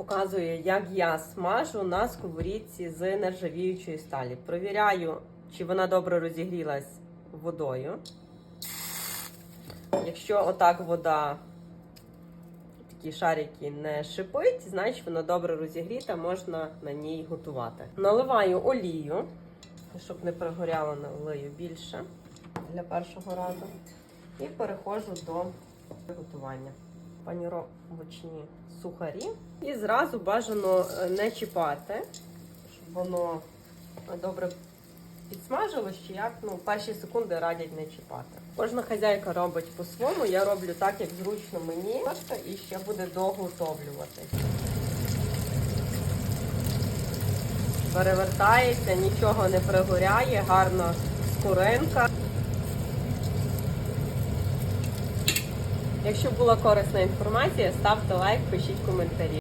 показує, як я смажу на сковорідці з нержавіючої сталі. Провіряю, чи вона добре розігрілась водою. Якщо отак вода, такі шарики не шипить, значить вона добре розігріта, можна на ній готувати. Наливаю олію, щоб не пригоряло, налию більше для першого разу. І переходжу до готування. Паніровочні сухарі. І зразу бажано е, не чіпати, щоб воно добре підсмажилось, чи як ну, перші секунди радять не чіпати. Кожна хазяйка робить по-своєму. Я роблю так, як зручно мені. І ще буде доготовлювати. Перевертається, нічого не пригоряє, гарна скоринка. Якщо була корисна інформація, ставте лайк, пишіть коментарі.